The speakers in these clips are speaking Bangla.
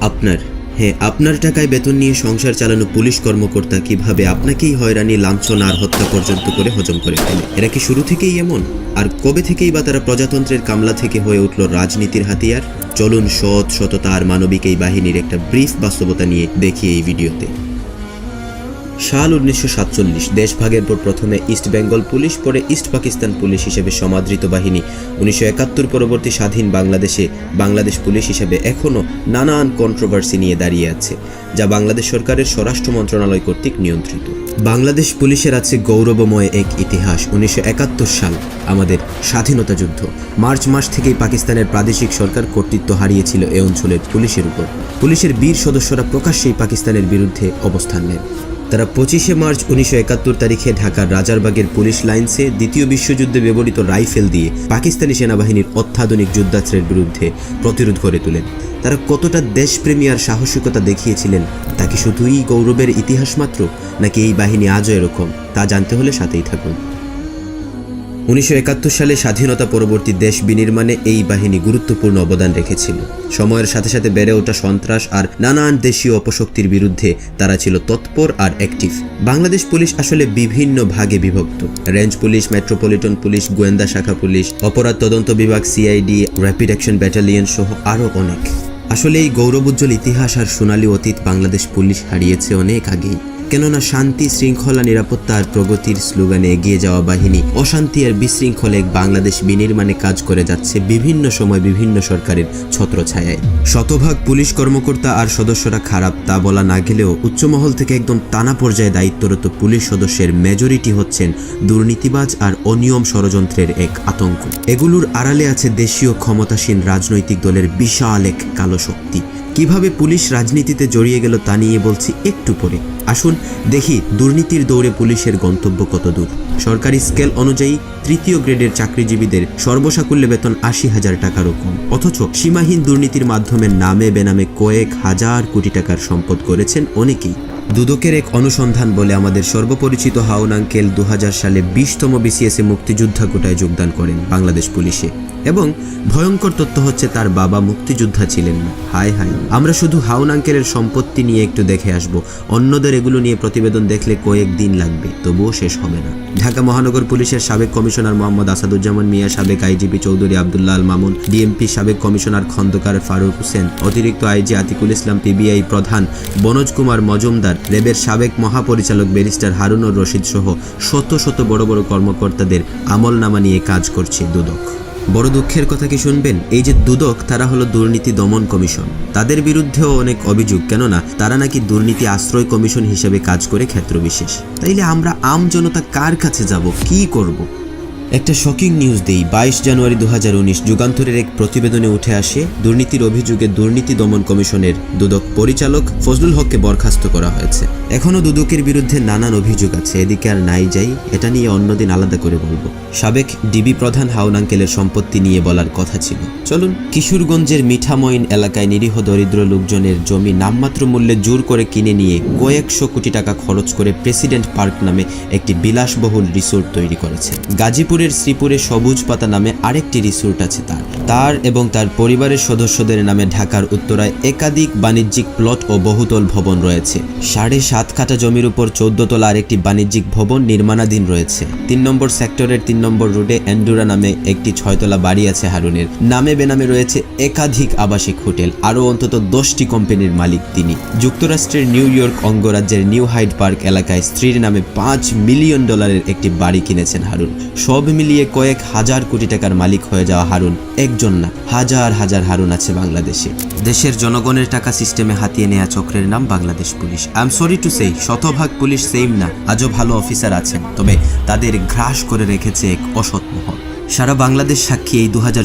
আপনার। হ্যাঁ আপনার টাকায় বেতন নিয়ে সংসার চালানো পুলিশ কর্মকর্তা কীভাবে আপনাকেই হয়রানি, লাঞ্ছন আর হত্যা পর্যন্ত করে হজম করে ফেলে? এরা কি শুরু থেকেই এমন? আর কবে থেকেই বা তারা প্রজাতন্ত্রের কামলা থেকে হয়ে উঠল রাজনীতির হাতিয়ার? চলুন সৎ সততা আর মানবিক এই বাহিনীর একটা ব্রিফ বাস্তবতা নিয়ে দেখি এই ভিডিওতে। সাল উনিশশো সাতচল্লিশ, দেশভাগের পর প্রথমে ইস্ট বেঙ্গল পুলিশ, পরে ইস্ট পাকিস্তান পুলিশ হিসেবে সমাদৃত বাহিনী। উনিশশো একাত্তর পরবর্তী স্বাধীন বাংলাদেশে বাংলাদেশ পুলিশ হিসেবে এখনও নানান কন্ট্রোভার্সি নিয়ে দাঁড়িয়ে আছে, যা বাংলাদেশ সরকারের স্বরাষ্ট্র মন্ত্রণালয় কর্তৃক নিয়ন্ত্রিত। বাংলাদেশ পুলিশের আছে গৌরবময় এক ইতিহাস, উনিশশো একাত্তর সাল, আমাদের স্বাধীনতা যুদ্ধ। মার্চ মাস থেকেই পাকিস্তানের প্রাদেশিক সরকার কর্তৃত্ব হারিয়েছিল এ অঞ্চলের পুলিশের উপর। পুলিশের বীর সদস্যরা প্রকাশ্যেই পাকিস্তানের বিরুদ্ধে অবস্থান নেন। তারা পঁচিশে মার্চ উনিশশো একাত্তর তারিখে ঢাকার রাজারবাগের পুলিশ লাইন্সে দ্বিতীয় বিশ্বযুদ্ধে ব্যবহৃত রাইফেল দিয়ে পাকিস্তানি সেনাবাহিনীর অত্যাধুনিক যুদ্ধাস্ত্রের বিরুদ্ধে প্রতিরোধ গড়ে তোলেন। তারা কতটা দেশপ্রেমী আর সাহসিকতা দেখিয়েছিলেন, তা কি শুধুই গৌরবের ইতিহাস মাত্র, নাকি এই বাহিনী আজও এরকম? তা জানতে হলে সাথেই থাকুন। উনিশশো একাত্তর সালে স্বাধীনতা পরবর্তী দেশ বিনির্মাণে এই বাহিনী গুরুত্বপূর্ণ অবদান রেখেছিল। সময়ের সাথে সাথে বেড়ে ওঠা সন্ত্রাস আর নানান দেশীয় অপশক্তির বিরুদ্ধে তারা ছিল তৎপর আর অ্যাক্টিভ। বাংলাদেশ পুলিশ আসলে বিভিন্ন ভাগে বিভক্ত। রেঞ্জ পুলিশ, মেট্রোপলিটন পুলিশ, গোয়েন্দা শাখা পুলিশ, অপরাধ তদন্ত বিভাগ, সিআইডি, র্যাপিড অ্যাকশন ব্যাটালিয়ন সহ আরও অনেক। আসলে এই গৌরবোজ্জ্বল ইতিহাস আর সোনালী অতীত বাংলাদেশ পুলিশ হারিয়েছে অনেক আগেই। কেননা শান্তি, শৃঙ্খলা, নিরাপত্তা আর প্রগতির স্লোগানে এগিয়ে যাওয়া বাহিনী অশান্তি আর বিশৃঙ্খলে এক বাংলাদেশ বিনির্মাণে কাজ করে যাচ্ছে বিভিন্ন সময় বিভিন্ন সরকারের ছত্রছায়ায়। শতভাগ পুলিশ কর্মকর্তা আর সদস্যরা খারাপ তা বলা না গেলেও উচ্চমহল থেকে একদম টানা পর্যায়ে দায়িত্বরত পুলিশ সদস্যের মেজরিটি হচ্ছেন দুর্নীতিবাজ আর অনিয়ম ষড়যন্ত্রের এক আতঙ্ক। এগুলোর আড়ালে আছে দেশীয় ক্ষমতাসীন রাজনৈতিক দলের বিশাল এক কালো শক্তি। কীভাবে পুলিশ রাজনীতিতে জড়িয়ে গেল তা নিয়ে বলছি একটু পরে। আসুন দেখি দুর্নীতির দৌড়ে পুলিশের গন্তব্য কত দূর সরকারি স্কেল অনুযায়ী তৃতীয় গ্রেডের চাকরিজীবীদের সর্বসাকুল্যে বেতন আশি হাজার টাকারও কম অথচ সীমাহীন দুর্নীতির মাধ্যমে নামে বেনামে কয়েক হাজার কোটি টাকার সম্পদ করেছেন অনেকেই। দুদকের এক অনুসন্ধান বলে আমাদের সর্বপরিচিত হাউন আঙ্কেল দু সালে বিশতম বিসিএসে মুক্তিযোদ্ধা কোটায় যোগদান করেন বাংলাদেশ পুলিশে। এবং ভয়ঙ্কর তথ্য হচ্ছে তার বাবা মুক্তিযোদ্ধা ছিলেন। না হায় হায়। আমরা শুধু হাউন আঙ্কেলের সম্পত্তি নিয়ে একটু দেখে আসব। অন্যদের এগুলো নিয়ে প্রতিবেদন দেখলে কয়েক দিন লাগবে। তবুও শেষ হবে না। ঢাকা মহানগর পুলিশের সাবেক কমিশনার মোহাম্মদ আসাদুজ্জামান মিয়া, সাবেক আইজিপি চৌধুরী আবদুল্লাহ আল মামুন, ডিএমপি সাবেক কমিশনার খন্দকার ফারুক হোসেন, অতিরিক্ত আইজি আতিকুল ইসলাম, পিবিআই প্রধান বনোজ কুমার মজুমদার, রেবের সাবেক মহাপরিচালক ব্যারিস্টার হারুনুর রশিদ সহ শত শত বড় বড় কর্মকর্তাদের আমলনামা নিয়ে কাজ করছে দুদক। বড় দুঃখের কথা কি শুনবেন? এই যে দুদক, তারা হলো দুর্নীতি দমন কমিশন। তাদের বিরুদ্ধেও অনেক অভিযোগ, কেননা তারা নাকি দুর্নীতি আশ্রয় কমিশন হিসেবে কাজ করে ক্ষেত্রবিশেষ। তাইলে আমরা আম জনতা কার কাছে যাব? কি করব? একটা শকিং নিউজ দেই, বাইশ জানুয়ারি দু হাজার উনিশ যুগান্তরের এক প্রতিবেদনে উঠে আসে, দুর্নীতির অভিযোগে দুর্নীতি দমন কমিশনের দুদক পরিচালক ফজলুল হককে বরখাস্ত করা হয়েছে। এখনও দুদকের বিরুদ্ধে নানান অভিযোগ আছে, এদিকে আর নাই যাই, এটা নিয়ে অন্যদিন আলাদা করে বলব। সাবেক ডিবি প্রধান হাউন আঙ্কেলের সম্পত্তি নিয়ে বলার কথা ছিল। চলুন, কিশোরগঞ্জের মিঠামইন এলাকায় নিরীহ দরিদ্র লোকজনের জমি নামমাত্র মূল্যে জোর করে কিনে নিয়ে কয়েকশো কোটি টাকা খরচ করে প্রেসিডেন্ট পার্ক নামে একটি বিলাসবহুল রিসোর্ট তৈরি করেছে গাজীপুরের শ্রীপুরে সবুজ পাতা নামে আরেকটি রিসোর্ট আছে তার। তার এবং তার পরিবারের সদস্যদের নামে ঢাকার উত্তরায় একাধিক বাণিজ্যিক প্লট ও বহুতল ভবন রয়েছে। সাড়ে সাত কাঠা জমির উপর চোদ্দ তলা আরেকটি বাণিজ্যিক ভবন নির্মাণাধীন রয়েছে। তিন নম্বর সেক্টরের তিন নম্বর রোডে এন্ডুরা নামে একটি ছয়তলা বাড়ি আছে হারুনের। নামে বেনামে রয়েছে একাধিক আবাসিক হোটেল, আরও অন্তত দশটি কোম্পানির মালিক তিনি। যুক্তরাষ্ট্রের নিউ ইয়র্ক অঙ্গরাজ্যের নিউ হাইড পার্ক এলাকায় স্ত্রীর নামে পাঁচ মিলিয়ন ডলারের একটি বাড়ি কিনেছেন হারুন। সব মিলিয়ে কয়েক হাজার কোটি টাকার মালিক হয়ে যাওয়া হারুন একজন না, হাজার হাজার হারুন আছে বাংলাদেশে। দেশের জনগণের টাকা সিস্টেমে হাতিয়ে নেওয়া চক্রের নাম Bangladesh police. I am sorry to say শতভাগ পুলিশ সেম না, আজও ভালো অফিসার আছেন, তবে তাদের গ্রাস করে রেখেছে এক অসৎ মহল। সারা বাংলাদেশ সাক্ষী এই দু হাজার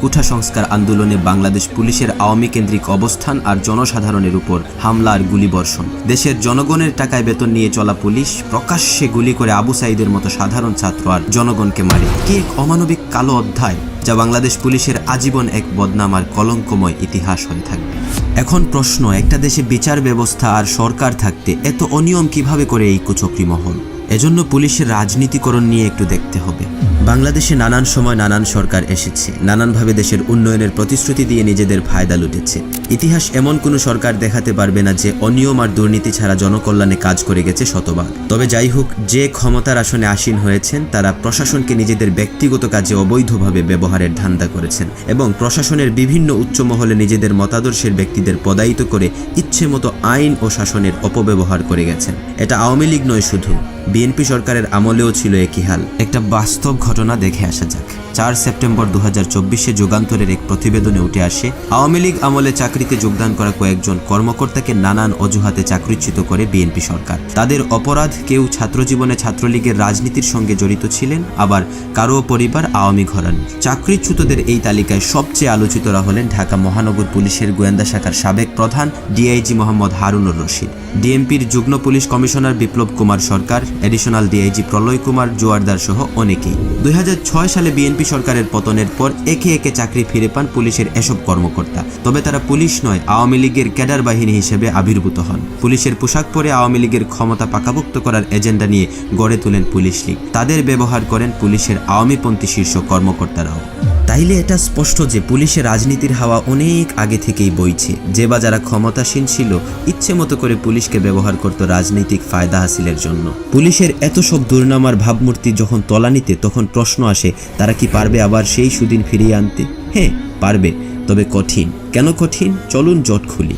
কুঠা সংস্কার আন্দোলনে বাংলাদেশ পুলিশের আওয়ামী কেন্দ্রিক অবস্থান আর জনসাধারণের উপর হামলা আর গুলিবর্ষণ। দেশের জনগণের টাকায় বেতন নিয়ে চলা পুলিশ প্রকাশ্যে গুলি করে আবু সাইদের মতো সাধারণ ছাত্র আর জনগণকে মারে। কি এক অমানবিক কালো অধ্যায় যা বাংলাদেশ পুলিশের আজীবন এক বদনাম আর কলঙ্কময় ইতিহাস হয়ে থাকবে? এখন প্রশ্ন, একটা দেশে বিচার ব্যবস্থা আর সরকার থাকতে এত অনিয়ম কীভাবে করে এই কুচক্রি মহল? এজন্য পুলিশের রাজনীতিকরণ নিয়ে একটু দেখতে হবে। বাংলাদেশে নানান সময় নানান সরকার এসেছে। নানানভাবে দেশের উন্নয়নের প্রতিশ্রুতি দিয়ে নিজেদের ফায়দা লুটেছে। ইতিহাস এমন কোনো সরকার দেখাতে পারবে না যে অনিয়ম আর দুর্নীতি ছাড়া জনকল্যাণে কাজ করে গেছে শতভাগ। তবে যাই হোক, যে ক্ষমতার আসনে আসীন হয়েছেন, তারা প্রশাসনকে নিজেদের ব্যক্তিগত কাজে অবৈধভাবে ব্যবহারের ধান্দা করেছেন এবং প্রশাসনের বিভিন্ন উচ্চ মহলে নিজেদের মতাদর্শের ব্যক্তিদের পদায়িত করে ইচ্ছে মতো আইন ও শাসনের অপব্যবহার করে গেছেন। এটা আওয়ামী লীগ নয় শুধু। বিএনপি সরকারের আমলেও ছিল একই হাল। একটা বাস্তব ঘটনা দেখে আসা যাক। চার সেপ্টেম্বর দু হাজার চব্বিশে যুগান্তরের এক প্রতিবেদনে উঠে আসে, আওয়ামী লীগ আমলে চাকরিতে যোগদান করা কয়েকজন কর্মকর্তাকে নানান অজুহাতে চাকরিচ্যুত করে বিএনপি সরকার। তাদের অপরাধ কেউ ছাত্রজীবনে ছাত্রলীগের রাজনীতির সঙ্গে জড়িত ছিলেন, আবার কারও পরিবার আওয়ামী ঘরান। চাকরিচ্যুতদের এই তালিকায় সবচেয়ে আলোচিতরা হলেন ঢাকা মহানগর পুলিশের গোয়েন্দা শাখার সাবেক প্রধান ডিআইজি মোহাম্মদ হারুনুর রশিদ। ডিএমপির যুগ্ম police commissioner Biplob Kumar Sarkar additional DIG Proloy Kumar Joardar সহ অনেকেই। দুই হাজার ছয় সালে বিএনপি সরকারের পতনের পর একে একে চাকরি ফিরে পান পুলিশের এসব কর্মকর্তা। তবে তারা পুলিশ নয়, আওয়ামী লীগের ক্যাডার বাহিনী হিসেবে আবির্ভূত হন। পুলিশের পোশাক পরে আওয়ামী লীগের ক্ষমতা পাকাভুক্ত করার এজেন্ডা নিয়ে গড়ে তোলেন পুলিশ লীগ। তাদের ব্যবহার করেন পুলিশের আওয়ামীপন্থী শীর্ষ কর্মকর্তারাও। তাইলে এটা স্পষ্ট যে পুলিশে রাজনীতির হাওয়া অনেক আগে থেকেই বইছে। যে বা যারা ক্ষমতাসীন ছিল, ইচ্ছে মতো করে পুলিশকে ব্যবহার করত রাজনৈতিক ফায়দা হাসিলের জন্য। পুলিশের এত সব দুর্নামার ভাবমূর্তি যখন তলানিতে তখন প্রশ্ন আসে, তারা কি পারবে আবার সেই সুদিন ফিরিয়ে আনতে? হ্যাঁ পারবে, তবে কঠিন। কেন কঠিন? চলুন জট খুলি।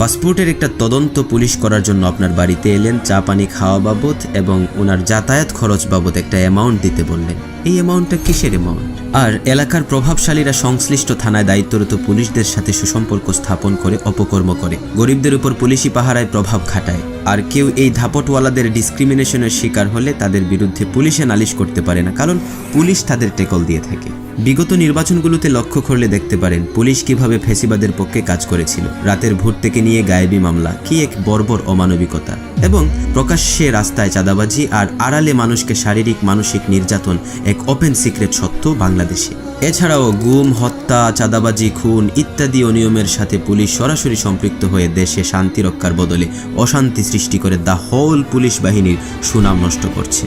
পাসপোর্টের একটা তদন্ত পুলিশ করার জন্য আপনার বাড়িতে এলেন, চা পানি খাওয়া বাবদ এবং ওনার যাতায়াত খরচ বাবদ একটা অ্যামাউন্ট দিতে বললেন। এই অ্যামাউন্টটা কিসের অ্যামাউন্ট আর এলাকার প্রভাবশালীরা সংশ্লিষ্ট থানায় দায়িত্বরত পুলিশদের সাথে সুসম্পর্ক স্থাপন করে অপকর্ম করে। গরিবদের উপর পুলিশি পাহারায় প্রভাব খাটায়। আর কেউ এই ধাপটওয়ালাদের ডিসক্রিমিনেশনের শিকার হলে তাদের বিরুদ্ধে পুলিশে নালিশ করতে পারে না, কারণ পুলিশ তাদের টেকল দিয়ে থাকে। বিগত নির্বাচনগুলোতে লক্ষ্য করলে দেখতে পারেন, পুলিশ কীভাবে ফেসিবাদের পক্ষে কাজ করেছিল। রাতের ভোট থেকে নিয়ে গায়েবী মামলা, কি এক বর্বর অমানবিকতা। এবং প্রকাশ্যে রাস্তায় চাঁদাবাজি আর আড়ালে মানুষকে শারীরিক, মানসিক নির্যাতন এক ওপেন সিক্রেট সত্য বাংলাদেশে। এছাড়াও গুম, হত্যা, চাঁদাবাজি, খুন ইত্যাদি অনিয়মের সাথে পুলিশ সরাসরি সম্পৃক্ত হয়ে দেশে শান্তি রক্ষার বদলে অশান্তি সৃষ্টি করে দ্য হোল পুলিশ বাহিনীর সুনাম নষ্ট করছে।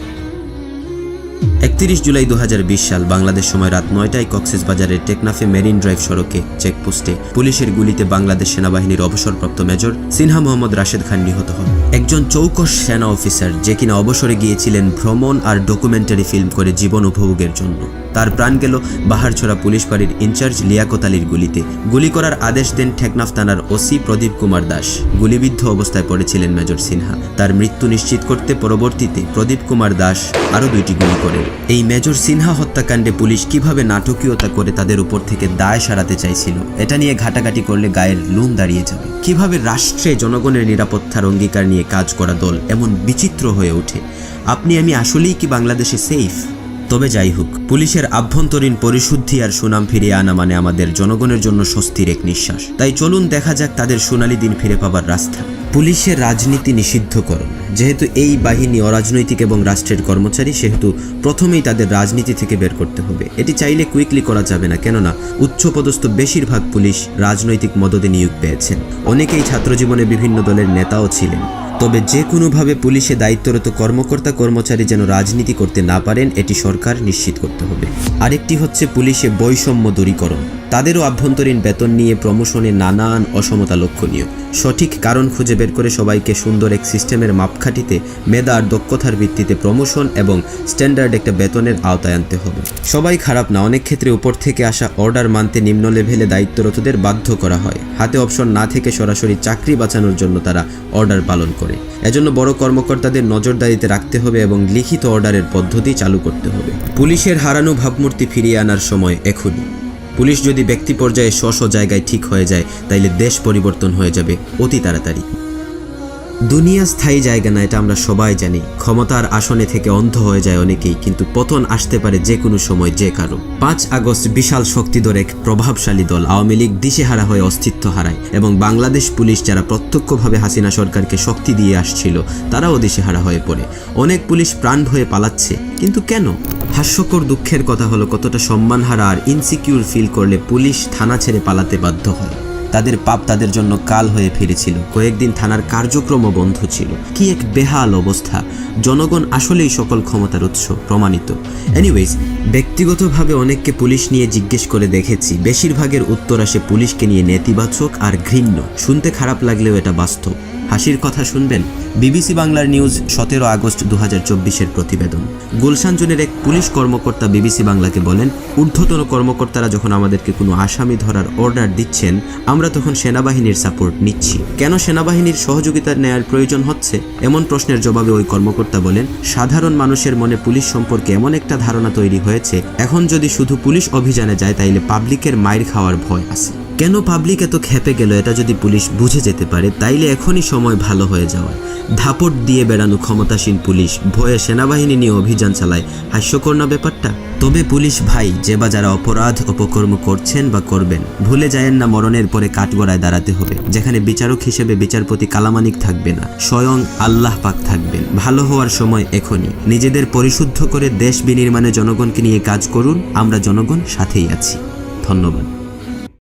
একত্রিশ জুলাই দু হাজার বিশ সাল বাংলাদেশ সময় রাত নয়টায় কক্সেস বাজারের টেকনাফে মেরিন ড্রাইভ সড়কে চেকপোস্টে পুলিশের গুলিতে বাংলাদেশ সেনাবাহিনীর অবসরপ্রাপ্ত মেজর সিনহা মোহাম্মদ রাশেদ খান নিহত হন। একজন চৌকস সেনা অফিসার যে কিনা অবসরে গিয়েছিলেন ভ্রমণ আর ডকুমেন্টারি ফিল্ম করে জীবন উপভোগের জন্য। তার প্রাণ গেল বাহারছড়া পুলিশ বাড়ির ইনচার্জ লিয়াকত আলীর গুলিতে। গুলি করার আদেশ দেন ঠেকনাফ থানার ওসি প্রদীপ কুমার দাস। গুলিবিদ্ধ অবস্থায় পড়েছিলেন মেজর সিনহা। তার মৃত্যু নিশ্চিত করতে পরবর্তীতে প্রদীপ কুমার দাস আরও দুইটি গুলি করেন। এই মেজর সিনহা হত্যাকাণ্ডে পুলিশ কীভাবে নাটকীয়তা করে তাদের উপর থেকে দায় সারাতে চাইছিল, এটা নিয়ে ঘাটাঘাটি করলে গায়ের লুম দাঁড়িয়ে যাবে। কীভাবে রাষ্ট্রে জনগণের নিরাপত্তার অঙ্গীকার নিয়ে কাজ করা দল এমন বিচিত্র হয়ে ওঠে? আপনি আমি আসলেই কি বাংলাদেশে সেফ তবে যাই হোক পুলিশের আভ্যন্তরীণ পরিশুদ্ধি আর সুনাম ফিরিয়ে আনা মানে আমাদের জনগণের জন্য স্বস্তির এক নিঃশ্বাস। তাই চলুন দেখা যাক তাদের সোনালী দিন ফিরে পাবার রাস্তা। পুলিশের রাজনীতি নিষিদ্ধকরণ। যেহেতু এই বাহিনী অরাজনৈতিক এবং রাষ্ট্রের কর্মচারী, সেহেতু প্রথমেই তাদের রাজনীতি থেকে বের করতে হবে। এটি চাইলে কুইকলি করা যাবে না, কেননা উচ্চপদস্থ বেশিরভাগ পুলিশ রাজনৈতিক মদদে নিয়োগ পেয়েছেন। অনেকেই ছাত্রজীবনে বিভিন্ন দলের নেতাও ছিলেন। তবে যে কোনোভাবে পুলিশে দায়িত্বরত কর্মকর্তা কর্মচারী যেন রাজনীতি করতে না পারেন, এটি সরকার নিশ্চিত করতে হবে। আরেকটি হচ্ছে পুলিশে বৈষম্য দূরীকরণ। তাদেরও আভ্যন্তরীণ বেতন নিয়ে প্রমোশনে নানান অসমতা লক্ষণীয়। সঠিক কারণ খুঁজে বের করে সবাইকে সুন্দর এক সিস্টেমের মাপকাঠিতে, মেধা আর দক্ষতার ভিত্তিতে প্রমোশন এবং স্ট্যান্ডার্ড একটা বেতনের আওতায় আনতে হবে। সবাই খারাপ না, অনেক ক্ষেত্রে উপর থেকে আসা অর্ডার মানতে নিম্ন লেভেলে দায়িত্বরতদের বাধ্য করা হয়। হাতে অপশন না থেকে সরাসরি চাকরি বাঁচানোর জন্য তারা অর্ডার পালন করে। এজন্য বড় কর্মকর্তাদের নজরদারিতে রাখতে হবে এবং লিখিত অর্ডারের পদ্ধতি চালু করতে হবে। পুলিশের হারানো ভাবমূর্তি ফিরিয়ে আনার সময় এখনই। পুলিশ যদি ব্যক্তি পর্যায়ে স্ব জায়গায় ঠিক হয়ে যায়, তাইলে দেশ পরিবর্তন হয়ে যাবে অতি তাড়াতাড়ি। দুনিয়া স্থায়ী জায়গা না, এটা আমরা সবাই জানি। ক্ষমতার আসনে থেকে অন্ধ হয়ে যায় অনেকেই, কিন্তু পতন আসতে পারে যে কোনো সময়, যে কারও। পাঁচ আগস্ট বিশাল শক্তিধর এক প্রভাবশালী দল আওয়ামী লীগ দিশেহারা হয়ে অস্তিত্ব হারায় এবং বাংলাদেশ পুলিশ যারা প্রত্যক্ষভাবে হাসিনা সরকারকে শক্তি দিয়ে আসছিল, তারাও দিশেহারা হয়ে পড়ে। অনেক পুলিশ প্রাণ ভয়ে পালাচ্ছে, কিন্তু কেন? হাস্যকর দুঃখের কথা হলো কতটা সম্মানহারা আর ইনসিকিউর ফিল করলে পুলিশ থানা ছেড়ে পালাতে বাধ্য হয়। তাদের পাপ তাদের জন্য কাল হয়ে ফিরেছিল। কয়েকদিন থানার কার্যক্রমও বন্ধ ছিল। কি এক বেহাল অবস্থা। জনগণ আসলেই সকল ক্ষমতার উৎস, প্রমাণিত। এনিওয়েজ ব্যক্তিগতভাবে অনেককে পুলিশ নিয়ে জিজ্ঞেস করে দেখেছি। বেশিরভাগের উত্তর আসে পুলিশকে নিয়ে নেতিবাচক আর ঘৃণ্য। শুনতে খারাপ লাগলেও এটা বাস্তব। হাসির কথা শুনবেন বিবিসি বাংলার নিউজ সতেরো আগস্ট দু হাজার প্রতিবেদন। গুলশান জোনের এক পুলিশ কর্মকর্তা বিবিসি বাংলাকে বলেন, ঊর্ধ্বতন কর্মকর্তারা যখন আমাদেরকে কোনো আসামি ধরার অর্ডার দিচ্ছেন, আমরা তখন সেনাবাহিনীর সাপোর্ট নিচ্ছি। কেন সেনাবাহিনীর সহযোগিতা নেয়ার প্রয়োজন হচ্ছে? এমন প্রশ্নের জবাবে ওই কর্মকর্তা বলেন, সাধারণ মানুষের মনে পুলিশ সম্পর্কে এমন একটা ধারণা তৈরি হয়েছে, এখন যদি শুধু পুলিশ অভিযানে যায়, তাইলে পাবলিকের মাইর খাওয়ার ভয় আছে। কেন পাবলিক এত খেপে গেল? এটা যদি পুলিশ বুঝে যেতে পারে, তাইলে এখনই সময় ভালো হয়ে যাওয়ার। ধাপট দিয়ে বেড়ানো ক্ষমতাসীন পুলিশ, ভয়ে সেনাবাহিনী নিয়ে অভিযান চালায়। হাস্যকর না ব্যাপারটা? তবে পুলিশ ভাই, যে বা যারা অপরাধ, অপকর্ম করছেন বা করবেন, ভুলে যায়েন না মরণের পরে কাঠগড়ায় দাঁড়াতে হবে। যেখানে বিচারক হিসেবে বিচারপতি কালামানিক থাকবে না, স্বয়ং আল্লাহ পাক থাকবেন। ভালো হওয়ার সময় এখনই। নিজেদের পরিশুদ্ধ করে দেশ বিনির্মাণে জনগণকে নিয়ে কাজ করুন, আমরা জনগণ সাথেই আছি। ধন্যবাদ।